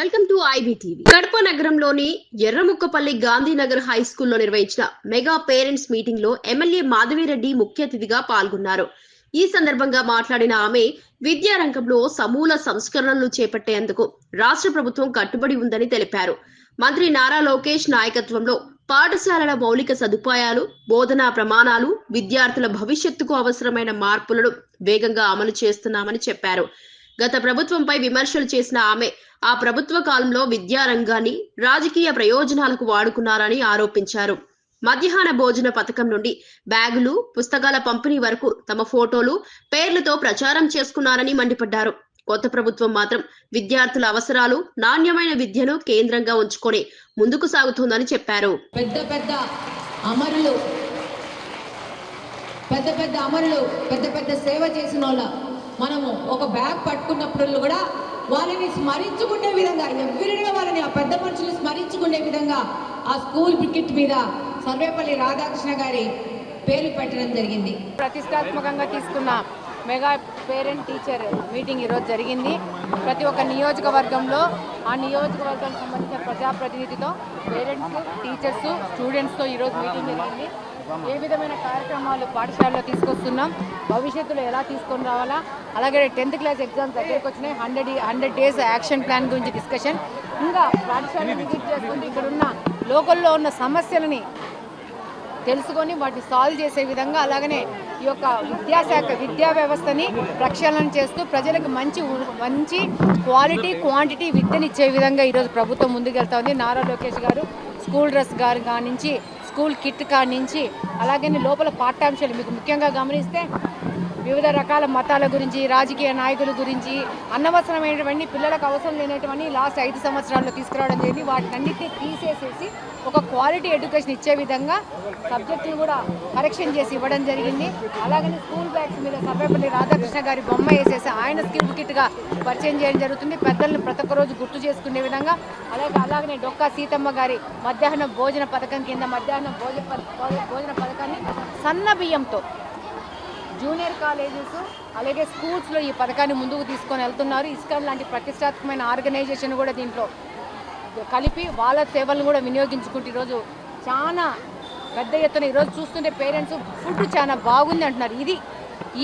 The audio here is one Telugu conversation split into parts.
Welcome to IBTV. కడప నగరంలోని ఎర్రముక్కపల్లి గాంధీనగర్ హై స్కూల్లో నిర్వహించిన మెగా పేరెంట్స్ మీటింగ్లో ఎమ్మెల్యే మాధవిరెడ్డి ముఖ్య అతిథిగా పాల్గొన్నారు. ఈ సందర్భంగా మాట్లాడిన ఆమె విద్యారంగంలో సమూల సంస్కరణలు చేపట్టేందుకు రాష్ట్ర ప్రభుత్వం కట్టుబడి ఉందని తెలిపారు. మంత్రి నారా లోకేష్ నాయకత్వంలో పాఠశాలల మౌలిక సదుపాయాలు బోధనా ప్రమాణాలు విద్యార్థుల భవిష్యత్తుకు అవసరమైన మార్పులను వేగంగా అమలు చేస్తున్నామని చెప్పారు. గత ప్రభుత్వంపై విమర్శలు చేసిన ఆమె ఆ ప్రభుత్వ కాలంలో విద్యారంగాన్ని రాజకీయ ప్రయోజనాలకు వాడుకున్నారని ఆరోపించారు. మధ్యాహ్న భోజన పథకం నుండి బ్యాగులు పుస్తకాల పంపిణీ వరకు తమ ఫోటోలు పేర్లతో ప్రచారం చేసుకున్నారని మండిపడ్డారు. కొత్త ప్రభుత్వం మాత్రం విద్యార్థుల అవసరాలు నాణ్యమైన విద్యను కేంద్రంగా ఉంచుకొని ముందుకు సాగుతోందని చెప్పారు. పెద్ద పెద్ద అమరులు పెద్ద పెద్ద అమరులు పెద్ద పెద్ద సేవ చేసిన వాళ్ళ మనము ఒక బ్యాగ్ పట్టుకున్నప్పుడు కూడా వాళ్ళని స్మరించుకునే విధంగా ఎవరిగా వాళ్ళని ఆ పెద్ద మనుషులు స్మరించుకునే విధంగా ఆ స్కూల్ కిట్ మీద సర్వేపల్లి రాధాకృష్ణ గారి పేరు పెట్టడం జరిగింది. ప్రతిష్టాత్మకంగా తీసుకున్న మెగా పేరెంట్ టీచర్ మీటింగ్ ఈరోజు జరిగింది. ప్రతి ఒక్క నియోజకవర్గంలో ఆ నియోజకవర్గానికి సంబంధించిన ప్రజాప్రతినిధితో పేరెంట్స్ టీచర్స్ స్టూడెంట్స్తో ఈరోజు మీటింగ్ జరిగింది. ఏ విధమైన కార్యక్రమాలు పాఠశాలలో తీసుకొస్తున్నాం? భవిష్యత్తులో ఎలా తీసుకొని రావాలా? అలాగే టెన్త్ క్లాస్ ఎగ్జామ్స్ దగ్గరికి వచ్చినాయి. Hundred hundred days action plan గురించి డిస్కషన్. ఇంకా పాఠశాలను విజిట్ చేసుకుంటూ ఇక్కడ ఉన్న లోకల్లో ఉన్న సమస్యలని తెలుసుకొని వాటిని సాల్వ్ చేసే విధంగా అలాగనే ఈ యొక్క విద్యాశాఖ విద్యా వ్యవస్థని ప్రక్షాళన చేస్తూ ప్రజలకు మంచి మంచి క్వాలిటీ క్వాంటిటీ విద్యనిచ్చే విధంగా ఈరోజు ప్రభుత్వం ముందుకెళ్తోంది నారా లోకేష్ గారు స్కూల్ డ్రెస్ గారు కానించి స్కూల్ కిట్ కాడి నుంచి అలాగే లోపల పాఠ్యాంశాలు మీకు ముఖ్యంగా గమనిస్తే వివిధ రకాల మతాల గురించి రాజకీయ నాయకుల గురించి అనవసరమైనటువంటి పిల్లలకు అవసరం లేనటువంటి లాస్ట్ ఐదు సంవత్సరాల్లో తీసుకురావడం జరిగింది. వాటినన్నిటినీ తీసేసేసి ఒక క్వాలిటీ ఎడ్యుకేషన్ ఇచ్చే విధంగా సబ్జెక్టులు కూడా కరెక్షన్ చేసి ఇవ్వడం జరిగింది. అలాగనే స్కూల్ బ్యాగ్స్ మీద సర్వేపల్లి రాధాకృష్ణ గారి బొమ్మ వేసేసి ఆయన స్కిల్ కిట్గా పరిచయం చేయడం జరుగుతుంది. పెద్దలను ప్రతి ఒక్క రోజు గుర్తు చేసుకునే విధంగా అలాగే అలాగనే డొక్కా సీతమ్మ గారి మధ్యాహ్నం భోజన పథకం కింద మధ్యాహ్నం భోజన ప- భోజన పథకాన్ని సన్న బియ్యంతో జూనియర్ కాలేజెస్ అలాగే స్కూల్స్లో ఈ పథకాన్ని ముందుకు తీసుకొని వెళ్తున్నారు. ఇస్కాన్ లాంటి ప్రతిష్టాత్మకమైన ఆర్గనైజేషన్ కూడా దీంట్లో కలిపి వాళ్ళ సేవలను కూడా వినియోగించుకుంటూ ఈరోజు చాలా పెద్ద ఎత్తున ఈరోజు చూస్తుంటే పేరెంట్స్ ఫుడ్ చాలా బాగుంది అంటున్నారు. ఇది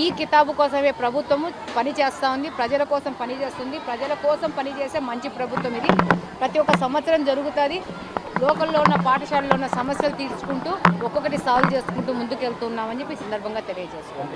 ఈ కితాబు కోసమే ప్రభుత్వము పని చేస్తూ ఉంది. ప్రజల కోసం పనిచేస్తుంది ప్రజల కోసం పనిచేసే మంచి ప్రభుత్వం ఇది. ప్రతి ఒక్క సంవత్సరం జరుగుతుంది. లోకల్లో ఉన్న పాఠశాలలో ఉన్న సమస్యలు తీర్చుకుంటూ ఒక్కొక్కటి సాల్వ్ చేసుకుంటూ ముందుకెళ్తున్నామని చెప్పి సందర్భంగా తెలియజేస్తున్నాం.